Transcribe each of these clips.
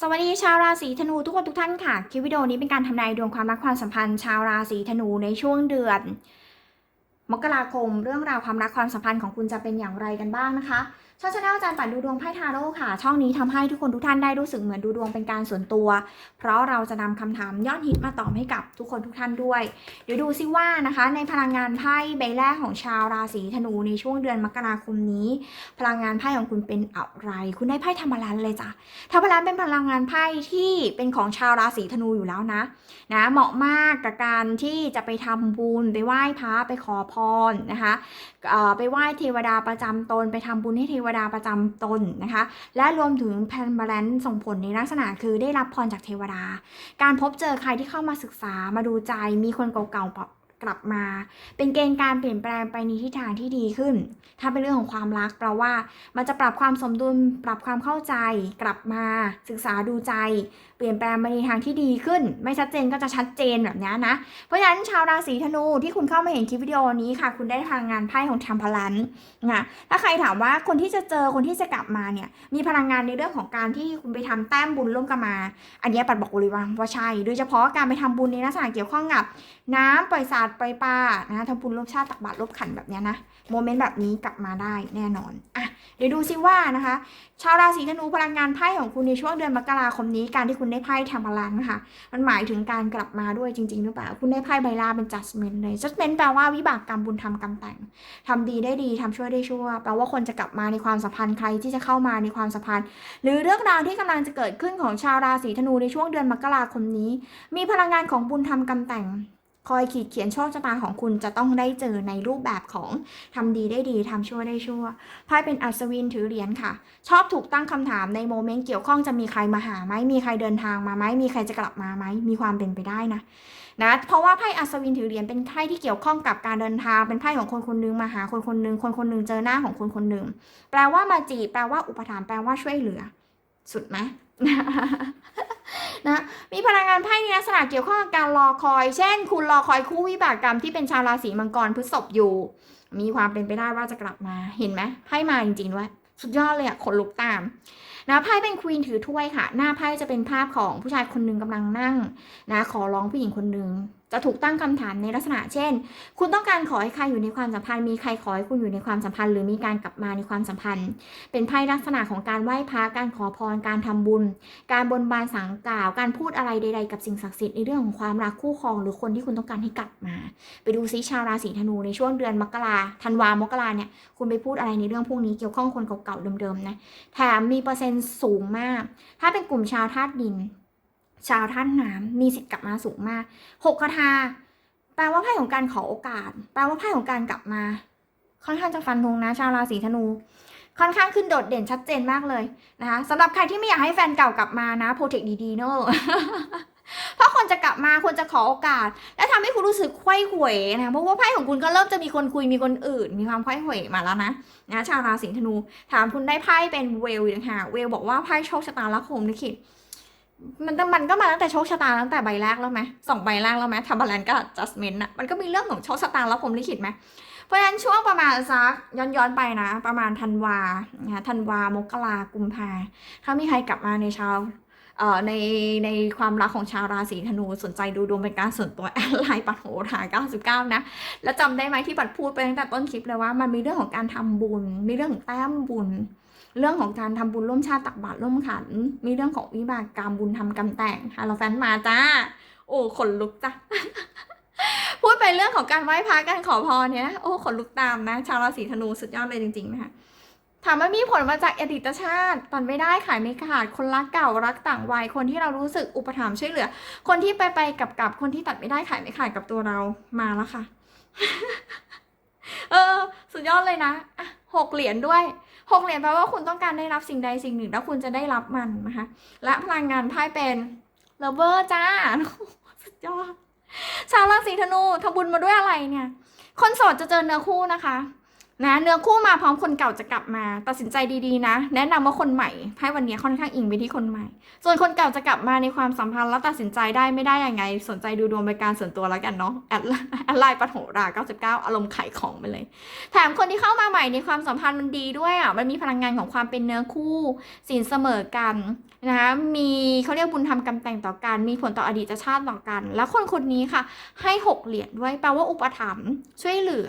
สวัสดีชาวราศีธนูทุกคนทุกท่านค่ะ คลิปวิดีโอนี้เป็นการทำนายดวงความรักความสัมพันธ์ ชาวราศีธนูในช่วงเดือนมกราคม เรื่องราวความรักความสัมพันธ์ของคุณจะเป็นอย่างไรกันบ้างนะคะช่องชาแนลอาจารย์ปัดดูดวงไพ่ทาโร่ค่ะ ช่องนี้ทำให้ทุกคนทุกท่านได้รู้สึกเหมือนดูดวงเป็นการส่วนตัว เพราะเราจะนำคำถามยอดฮิตมาตอบให้กับทุกคนทุกท่านด้วย เดี๋ยวดูซิว่านะคะ ในพลังงานไพ่ใบแรกของชาวราศีธนูในช่วงเดือนมกราคมนี้ พลังงานไพ่ของคุณเป็นอะไร คุณได้ไพ่ธรรมรันเลยจ้ะธรรมรันเป็นพลังงานไพ่ที่เป็นของชาวราศีธนูอยู่แล้วนะนะเหมาะมากกับการที่จะไปทำบุญไปไหว้พระไปขอพรนะคะ ไปไหว้เทวดาประจำตน ไปทำบุญให้เทวดาประจำตนนะคะ และรวมถึงแพนบาลนส่งผลในลักษณะคือได้รับพรจากเทวดา การพบเจอใครที่เข้ามาศึกษามาดูใจมีคนเก่าๆกลับมา เป็นเกณฑ์การเปลี่ยนแปลงไปในทิศทางที่ดีขึ้น ถ้าเป็นเรื่องของความรักแปลว่า มันจะปรับความสมดุล ปรับความเข้าใจ กลับมาศึกษาดูใจ ปลี่ยนแปลงไปในทางที่ดีขึ้น ไม่ชัดเจนก็จะชัดเจนแบบนี้นะ เพราะฉะนั้นชาวราศีธนูที่คุณเข้ามาเห็นคลิปวิดีโอนี้ค่ะ คุณได้พลังงานไพ่ของทัมพลันนะถ้าใครถามว่าคนที่จะเจอคนที่จะกลับมาเนี่ยมีพลังงานในเรื่องของการที่คุณไปทำแต้มบุญร่วมกันมา อันนี้ปัดบอกเลยว่าว่าใช่โดยเฉพาะการไปทำบุญในลักษณะเกี่ยวข้องกับ น้ำปล่อยสาดปล่อยปลานะทำบุญร่วมชาติตักบาตรร่วมขันแบบนี้นะโมเมนต์แบบนี้กลับมาได้แน่นอนอะเดี๋ยวดูซิว่านะคะ ชาวราศีธนูพลังงานไพ่ของคุณในช่วงเดือนมกราคมนี้การที่คุณได้ไพ่ทำพลังนะคะมันหมายถึงการกลับมาด้วยจริงๆหรือเปล่า คุณได้ไพ่ใบลาเป็น judgment เลย judgment แปลว่าวิบากกรรมบุญทำกรรมแต่งทำดีได้ดีทำชั่วได้ชั่ว แปลว่าคนจะกลับมาในความสัมพันธ์ใครที่จะเข้ามาในความสัมพันธ์ หรือเรื่องราวที่กำลังจะเกิดขึ้นของชาวราศีธนูในช่วงเดือนมกราคมนี้ มีพลังงานของบุญทำกรรมแต่ง คอยขีดเขียนโชคชะตาของคุณจะต้องได้เจอในรูปแบบของทำดีได้ดีทำชั่วได้ชั่วไพ่เป็นอัศวินถือเหรียญค่ะ ชอบถูกตั้งคำถามในโมเมนต์เกี่ยวข้องจะมีใครมาหาไหมมีใครเดินทางมาไหมมีใครจะกลับมาไหมมีความเป็นไปได้นะนะ เพราะว่าไพ่อัศวินถือเหรียญเป็นไพ่ที่เกี่ยวข้องกับการเดินทาง เป็นไพ่ของคนคนนึงมาหาคนคนนึงคนคนนึงเจอหน้าของคนคนนึงแปลว่ามาจีบแปลว่าอุปถัมภ์แปลว่าช่วยเหลือ สุดไหม นะมีพลังงานไพ่ในลักษณะเกี่ยวข้องกับการรอคอย เช่น คุณรอคอยคู่วิบากกรรมที่เป็นชาวราศีมังกรพฤษภอยู่ มีความเป็นไปได้ว่าจะกลับมาเห็นไหมไพ่มาจริงๆด้วยสุดยอดเลยอะขนลุกตามนะไพ่เป็นควีนถือถ้วยค่ะ หน้าไพ่จะเป็นภาพของผู้ชายคนหนึ่งกำลังนั่งนะขอร้องผู้หญิงคนหนึ่ง จะถูกตั้งคำถามในลักษณะเช่น คุณต้องการขอให้ใครอยู่ในความสัมพันธ์ มีใครขอให้คุณอยู่ในความสัมพันธ์ หรือมีการกลับมาในความสัมพันธ์ เป็นไพ่ลักษณะของการไหว้พระการขอพร การทำบุญ การบนบานสังกล่าว การพูดอะไรใด ๆ กับสิ่งศักดิ์สิทธิ์ในเรื่องของความรักคู่ครอง หรือคนที่คุณต้องการให้กลับมา ไปดูซิชาวราศีธนูในช่วงเดือนมกราธันวามกราเนี่ย คุณไปพูดอะไรในเรื่องพวกนี้เกี่ยวข้องคนเก่าๆเดิมๆนะ แถมมีเปอร์เซ็นต์สูงมาก ถ้าเป็นกลุ่มชาวธาตุดิน ชาวธาตุน้ำมีสิทธิ์กลับมาสูงมากหกคาถาแปลว่าไพ่ของการขอโอกาส แปลว่าไพ่ของการกลับมา ค่อนข้างจะฟันธงนะ ชาวราศีธนู ค่อนข้างขึ้นโดดเด่นชัดเจนมากเลยนะคะสำหรับใครที่ไม่อยากให้แฟนเก่ากลับมานะโปรเทคดีๆเนอะเพราะคนจะกลับมาคนจะขอโอกาส และทำให้คุณรู้สึกไขว้เขวนะเพราะว่าไพ่ของคุณก็เริ่มจะมีคนคุยมีคนอื่น มีความไขว้เขวมาแล้วนะนะชาวราศีธนู ถามคุณได้ไพ่เป็นเวลอย่างค่ะเวลบอกว่าไพ่โชคชะตาละโคมลิขิต มันมันก็มาตั้งแต่โชคชะตาตั้งแต่ใบแรกแล้วไหมสองใบแรกแล้วไหมทำบาลานก็จัสเมนอะมันก็มีเรื่องของโชคชะตาและโคมลิขิตไหมเพราะฉะนั้นช่วงประมาณสักย้อนย้อนๆไปนะ ประมาณธันวาธันวามกรากุมภาถ้ามีใครกลับมาในชาวเอ่อในในความรักของชาวราศีธนูสนใจดูดวงเป็นการส่วนตัวแอดไลน์ปัดโหรา99 นะ แล้วจำได้ไหมที่ปัดพูดไปตั้งแต่ต้นคลิปเลยว่ามันมีเรื่องของการทำบุญ มีเรื่องของแต้มบุญ เรื่องของการทำบุญร่วมชาติตักบาตรร่วมขัน มีเรื่องของวิบากกรรมบุญทำกรรมแต่งฮาโลแฟนมาจ้า โอ้ขนลุกจ้ะพูดไปเรื่องของการไหว้พระการขอพรเนี่ยโอ้ขนลุกตามนะ ชาวราศีธนูสุดยอดเลยจริงๆนะคะถามว่ามีผลมาจากอดีตชาติตันไม่ได้ขายไม่ขาด คนรักเก่ารักต่างวัย คนที่เรารู้สึกอุปถัมภ์ช่วยเหลือ คนที่ไปไปกับกับคนที่ตัดไม่ได้ขายไม่ขาดกับตัวเรามาแล้วค่ะ เออ สุดยอดเลยนะหกเหรียญด้วย หกเหรียญแปลว่าคุณต้องการได้รับสิ่งใดสิ่งหนึ่ง แล้วคุณจะได้รับมันนะคะและพลังงานไพ่เป็นเลเวอร์จ้าสุดยอดชาวราศีธนูทำบุญมาด้วยอะไรเนี่ย คนโสดจะเจอเนื้อคู่นะคะ นะเนื้อคู่มาพร้อมคนเก่าจะกลับมา ตัดสินใจดีๆนะ แนะนำว่าคนใหม่ไพ่วันนี้ค่อนข้างอิงไปที่คนใหม่ ส่วนคนเก่าจะกลับมาในความสัมพันธ์แล้วตัดสินใจได้ไม่ได้ยังไง สนใจดูดวงเป็นการส่วนตัวแล้วกันเนาะแอดแอดไลน์ปัทโหรา 99 อารมณ์ไขายของไปเลย แถมคนที่เข้ามาใหม่ในความสัมพันธ์มันดีด้วยอะมันมีพลังงานของความเป็นเนื้อคู่สินเสมอกันนะคะมีเขาเรียกบุญธรรมกรรมแต่งต่อกัน มีผลต่ออดีตชาติต่อกัน แล้วคนคนนี้ค่ะ ให้หกเหรียญด้วยแปลว่าอุปถัมภ์ช่วยเหลือ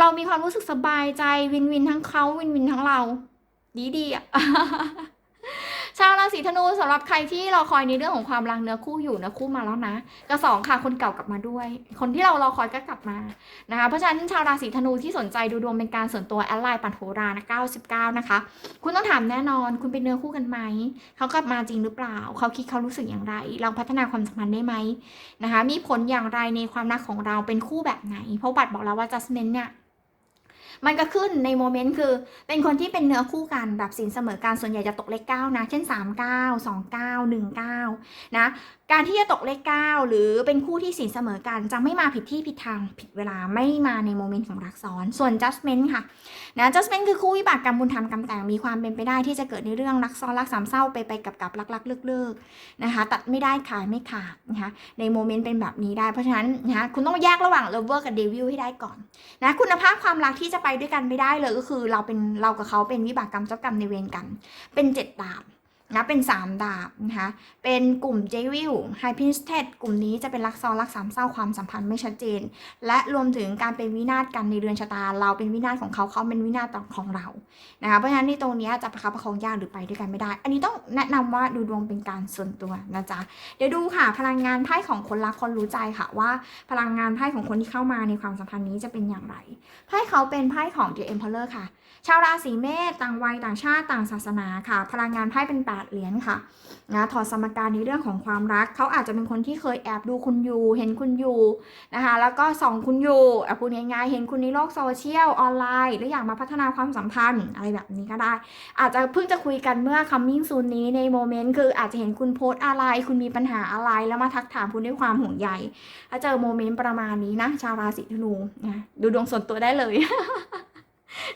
เรามีความรู้สึกสบายใจวินวินทั้งเขาวินวินทั้งเรา ดีดีอะชาวราศีธนูสำหรับใครที่รอคอยในเรื่องของความรังเนื้อคู่อยู่เนื้อคู่มาแล้วนะกระสองค่ะคนเก่ากลับมาด้วย คนที่เรารอคอยก็กลับมานะคะเพราะฉะนั้นชาวราศีธนูที่สนใจดูดวงเป็นการส่วนตัวแอดไลน์ปันโหรานะ99 นะคะ คุณต้องถามแน่นอน คุณเป็นเนื้อคู่กันไหมเขากลับมาจริงหรือเปล่า เขาคิดเขารู้สึกอย่างไร เราพัฒนาความสัมพันธ์ได้ไหมนะคะ มีผลอย่างไรในความรักของเราเป็นคู่แบบไหน เพราะบัตรบอกแล้วว่า adjustment เนี่ย มันก็ขึ้นในโมเมนต์คือ เป็นคนที่เป็นเนื้อคู่กันแบบสินเสมอการส่วนใหญ่จะตกเลขเก้านะ เช่น 3 9 2 9 1 9นะ การที่จะตกเลขเก้าหรือเป็นคู่ที่สินเสมอกัน จะไม่มาผิดที่ผิดทางผิดเวลาไม่มาในโมเมนต์ของรักซ้อน ส่วน judgment ค่ะนะ judgment คือคู่วิบากกรรมบุญธรรมกรรมแต่งมีความเป็นไปได้ที่จะเกิดในเรื่องรักซ้อนรักสามเศร้าไปไปกับกับรักรักเลิกเลิกนะคะตัดไม่ได้ขายไม่ขาดนะคะในโมเมนต์เป็นแบบนี้ได้เพราะฉะนั้นนะคะคุณต้องแยกระหว่าง lover กับ devil ให้ได้ก่อนนะคุณภาพความรักที่จะไปด้วยกันไม่ได้เลยก็คือ เราเป็นเรากับเขาเป็นวิบากกรรมเจ้ากรรมในเวรกัน เป็นเจ็ดดาบ นะเป็นสามดาบนะคะเป็นกลุ่มเจวิลไฮพินสเทดกลุ่มนี้จะเป็นรักซ้อนรักสามเศร้าความสัมพันธ์ไม่ชัดเจน และรวมถึงการเป็นวินาศกันในเรือนชะตา เราเป็นวินาศของเขาเขาเป็นวินาศของเรานะคะเพราะฉะนั้นในตรงนี้จะประคับประคองยากหรือไปด้วยกันไม่ได้ อันนี้ต้องแนะนำว่าดูดวงเป็นการส่วนตัวนะจ๊ะเดี๋ยวดูค่ะพลังงานไพ่ของคนรักคนรู้ใจค่ะว่าพลังงานไพ่ของคนที่เข้ามาในความสัมพันธ์นี้จะเป็นอย่างไรไพ่เขาเป็นไพ่ของ The Emperor ค่ะ ชาวราศีเมษต่างวัยต่างชาติต่างศาสนาค่ะ พลังงานไพ่เป็น8เหรียญค่ะนะถอดสมการในเรื่องของความรัก เขาอาจจะเป็นคนที่เคยแอบดูคุณอยู่ เห็นคุณอยู่นะคะแล้วก็ส่องคุณอยู่อะพูดง่ายๆเห็นคุณในโลกโซเชียลออนไลน์หรืออยากมาพัฒนาความสัมพันธ์อะไรแบบนี้ก็ได้ อาจจะเพิ่งจะคุยกันเมื่อ coming soon นี้ในโมเมนต์คืออาจจะเห็นคุณโพสต์อะไร คุณมีปัญหาอะไรแล้วมาทักถามคุณด้วยความห่วงใยถ้าเจอโมเมนต์ประมาณนี้นะชาวราศีธนูนะดูดวงส่วนตัวได้เลย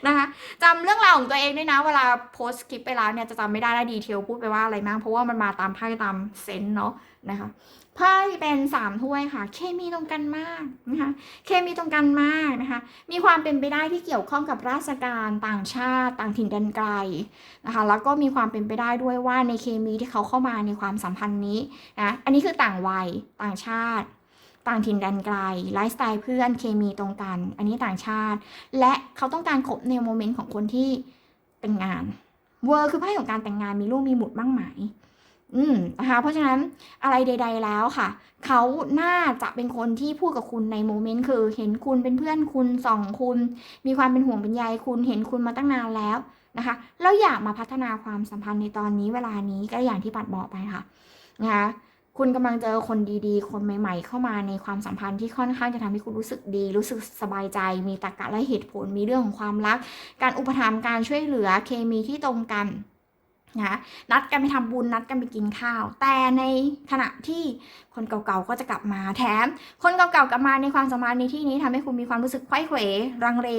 นะคะจำเรื่องราวของตัวเองด้วยนะ เวลาโพสต์คลิปไปแล้วเนี่ยจะจำไม่ได้และดีเทลพูดไปว่าอะไรบ้างเพราะว่ามันมาตามไพ่ตามเซนเนาะนะคะไพ่เป็นสามถ้วยค่ะ เคมีตรงกันมากนะคะ เคมีตรงกันมากนะคะ มีความเป็นไปได้ที่เกี่ยวข้องกับราชการต่างชาติ ต่างถิ่นแดนไกลนะคะ แล้วก็มีความเป็นไปได้ด้วยว่าในเคมีที่เขาเข้ามาในความสัมพันธ์นี้นะ อันนี้คือต่างวัยต่างชาติ ต่างถิ่นแดนไกลไลฟ์สไตล์เพื่อนเคมีตรงกัน อันนี้ต่างชาติ และเขาต้องการคบในโมเมนต์ของคนที่แต่งงานเวอร์คือไพ่ของการแต่งงานมีลูกมีหมุดมั่งไหมอืมนะคะเพราะฉะนั้นอะไรใด ๆ แล้วค่ะ เขาน่าจะเป็นคนที่พูดกับคุณในโมเมนต์คือ เห็นคุณเป็นเพื่อนคุณส่องคุณ มีความเป็นห่วงเป็นใยคุณเห็นคุณมาตั้งนานแล้วนะคะแล้วอยากมาพัฒนาความสัมพันธ์ในตอนนี้เวลานี้ก็อย่างที่ปัดบอกไปค่ะนะคะ คุณกำลังเจอคนดีๆ คนใหม่ ๆ เข้ามาในความสัมพันธ์ที่ค่อนข้างจะทำให้คุณรู้สึกดี รู้สึกสบายใจ มีตรรกะและเหตุผล มีเรื่องของความรัก การอุปถัมภ์ การช่วยเหลือ เคมีที่ตรงกัน นะนัดกันไปทำบุญนัดกันไปกินข้าว แต่ในขณะที่คนเก่าๆก็จะกลับมาแถม คนเก่าๆกลับมาในความสัมพันธ์ในที่นี้ทำให้คุณมีความรู้สึกไขว้เขวรังเล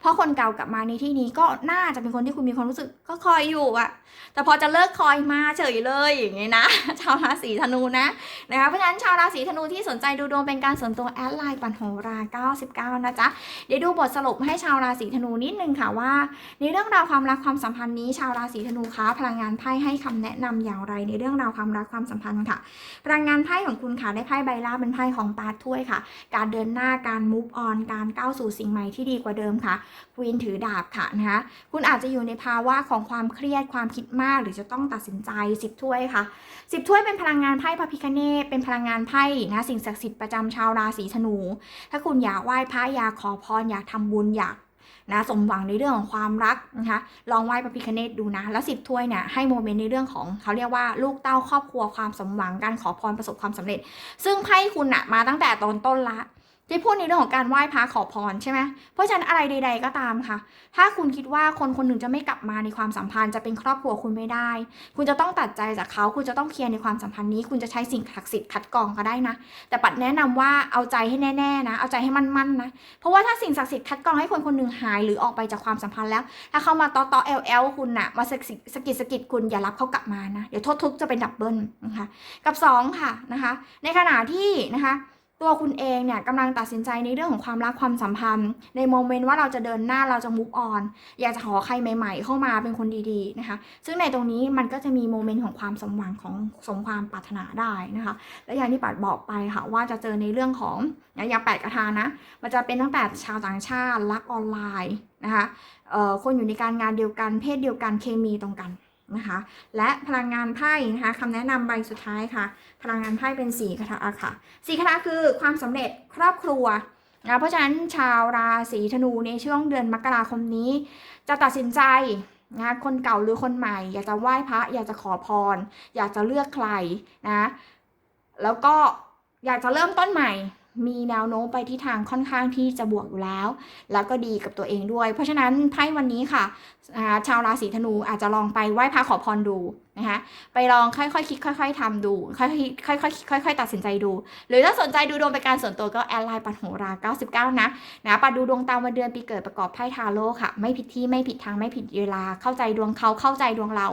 เพราะคนเก่ากลับมาในที่นี้ก็น่าจะเป็นคนที่คุณมีความรู้สึกก็คอยอยู่อะแต่พอจะเลิกคอยมาเฉยเลยอย่างงี้นะ ชาวราศีธนูนะนะคะเพราะฉะนั้นชาวราศีธนูที่สนใจดูดวงเป็นการส่วนตัวแอดไลน์ปันโหรา99นะจ๊ะเดี๋ยวดูบทสรุปให้ชาวราศีธนูนิดนึงค่ะว่า ในเรื่องราวความรักความสัมพันธ์นี้ชาวราศีธนูคะพลังงานไพ่ให้คำแนะนำอย่างไรในเรื่องราวความรักความสัมพันธ์ค่ะ พลังงานไพ่ของคุณค่ะได้ไพ่ใบล่าเป็นไพ่ของปาถ้วยค่ะ การเดินหน้าการ move on การก้าวสู่สิ่งใหม่ที่ดีกว่าเดิมค่ะควีนถือดาบค่ะนะคะคุณอาจจะอยู่ในภาวะของความเครียดความคิดมาก หรือจะต้องตัดสินใจสิบถ้วยค่ะสิบถ้วยเป็นพลังงานไพ่พระพิคเนตเป็นพลังงานไพ่นะสิ่งศักดิ์สิทธิ์ประจำชาวราศีธนู ถ้าคุณอยากไหว้พระอยากขอพรอยากทำบุญอยาก นะสมหวังในเรื่องของความรักนะคะลองไหว้พระพิคเนตดูนะ แล้วสิบถ้วยเนี่ยให้โมเมนต์ในเรื่องของเขาเรียกว่าลูกเต้าครอบครัวความสมหวังการขอพรประสบความสำเร็จ ซึ่งไพ่คุณอะมาตั้งแต่ตอนต้นละ ที่พูดในเรื่องของการไหว้พระขอพรใช่ไหมเพราะฉะนั้นอะไรใด ๆก็ตามค่ะ ถ้าคุณคิดว่าคนคนหนึ่งจะไม่กลับมาในความสัมพันธ์จะเป็นครอบครัวคุณไม่ได้ คุณจะต้องตัดใจจากเขา คุณจะต้องเคลียร์ในความสัมพันธ์นี้ คุณจะใช้สิ่งศักดิ์สิทธิ์คัดกรองก็ได้นะ แต่ปัดแนะนำว่าเอาใจให้แน่ๆนะ เอาใจให้มั่นๆนะ เพราะว่าถ้าสิ่งศักดิ์สิทธิ์คัดกรองให้คนคนหนึ่งหายหรือออกไปจากความสัมพันธ์แล้ว ถ้าเขามาตอตอเอลเอลคุณน่ะ มาสกิดสกิดคุณอย่ารับเขากลับมานะ เดี๋ยวโทษทุกจะเป็นดับเบิลนะคะ กับสองค่ะนะคะ ในขณะที่นะคะ ตัวคุณเองเนี่ยกำลังตัดสินใจในเรื่องของความรักความสัมพันธ์ ในโมเมนต์ว่าเราจะเดินหน้าเราจะมุกออนอยากจะขอใครใหม่ ๆ เข้ามาเป็นคนดีๆนะคะ ซึ่งในตรงนี้มันก็จะมีโมเมนต์ของความสมหวังของสมความปรารถนาได้นะคะ และอย่างที่ปัดบอกไปค่ะว่าจะเจอในเรื่องของอย่างแปดกระทานะมันจะเป็นตั้งแต่ชาวต่างชาติรักออนไลน์นะคะคนอยู่ในการงานเดียวกันเพศเดียวกันเคมีตรงกัน นะคะและพลังงานไพ่นะคะคำแนะนำใบสุดท้ายค่ะ พลังงานไพ่เป็นสีคาถาค่ะสีคาถาคือความสำเร็จครอบครัวนะเพราะฉะนั้นชาวราศีธนูในช่วงเดือนมกราคมนี้ จะตัดสินใจนะคนเก่าหรือคนใหม่ อยากจะไหว้พระอยากจะขอพร อยากจะเลือกใครนะแล้วก็อยากจะเริ่มต้นใหม่ มีแนวโน้มไปที่ทางค่อนข้างที่จะบวกอยู่แล้ว แล้วก็ดีกับตัวเองด้วย เพราะฉะนั้นไพ่วันนี้ค่ะ ชาวราศีธนูอาจจะลองไปไหว้พระขอพรดู นะคะไปลองค่อยๆคิดค่อย ๆทำดู ค่อยๆค่อยๆค่อย ๆ ตัดสินใจดู หรือถ้าสนใจดูดวงเป็นการส่วนตัวก็แอดไลน์ปัดโหรา 99 นะนะปัดดูดวงตามวันเดือนปีเกิดประกอบไพ่ทาโร่ค่ะ ไม่ผิดที่ไม่ผิดทางไม่ผิดเวลาเข้าใจดวงเขาเข้าใจดวงเรา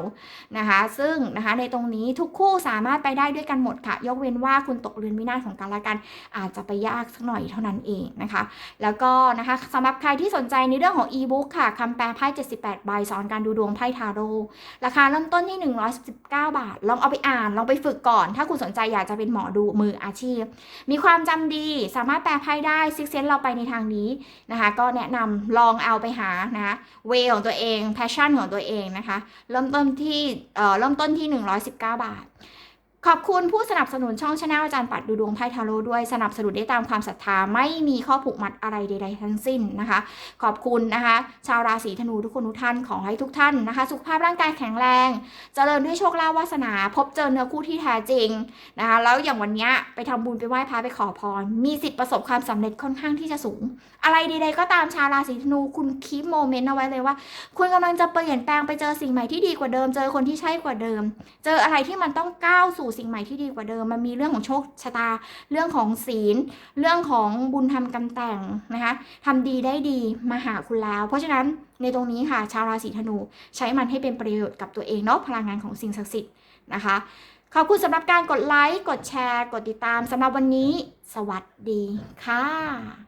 นะคะ ซึ่งนะคะในตรงนี้ทุกคู่สามารถไปได้ด้วยกันหมดค่ะ ยกเว้นว่าคุณตกเรือนวินาศของกันและกัน อาจจะไปยากสักหน่อยเท่านั้นเองนะคะ แล้วก็นะคะสำหรับใครที่สนใจในเรื่องของ e-book ค่ะคำแปลไพ่78ใบสอนการดูดวงไพ่ทาโร่ราคาเริ่มต้นที่119 บาท ลองเอาไปอ่าน ลองไปฝึกก่อน ถ้าคุณสนใจอยากจะเป็นหมอดูมืออาชีพ มีความจำดีสามารถแปลไพ่ได้ซิกเซนเราไปในทางนี้นะคะ ก็แนะนำลองเอาไปหานะคะเวของตัวเองแพชชั่นของตัวเองนะคะ เริ่มต้นที่เอ่อเริ่มต้นที่ 119 บาท ขอบคุณผู้สนับสนุนช่องชาแนลอาจารย์ปัดดูดวงไพ่ทาโร่ด้วยสนับสนุนได้ตามความศรัทธาไม่มีข้อผูกมัดอะไรใด ๆ ทั้งสิ้นนะคะ ขอบคุณนะคะ ชาวราศีธนูทุกคนทุกท่านขอให้ทุกท่านนะคะ สุขภาพร่างกายแข็งแรง เจริญด้วยโชคลาภวาสนา พบเจอเนื้อคู่ที่แท้จริงนะคะแล้วอย่างวันนี้ไปทำบุญไปไหว้พระไปขอพร มีสิทธิ์ประสบความสำเร็จค่อนข้างที่จะสูง อะไรใด ๆ ก็ตามชาวราศีธนูคุณคีปโมเมนต์เอาไว้เลยว่า คุณกำลังจะเปลี่ยนแปลงไปเจอสิ่งใหม่ที่ดีกว่าเดิม เจอคนที่ใช่กว่าเดิม เจออะไรที่มันต้องก้าวสู่สิ่งใหม่ที่ดีกว่าเดิม มันมีเรื่องของโชคชะตา เรื่องของศีล เรื่องของบุญทำกรรมแต่งนะคะทำดีได้ดีมาหาคุณแล้ว เพราะฉะนั้นในตรงนี้ค่ะ ชาวราศีธนู ใช้มันให้เป็นประโยชน์กับตัวเองเนาะพลังงานของสิ่งศักดิ์สิทธิ์นะคะขอบคุณสำหรับการกดไลค์ กดแชร์ กดติดตามสำหรับวันนี้ สวัสดีค่ะ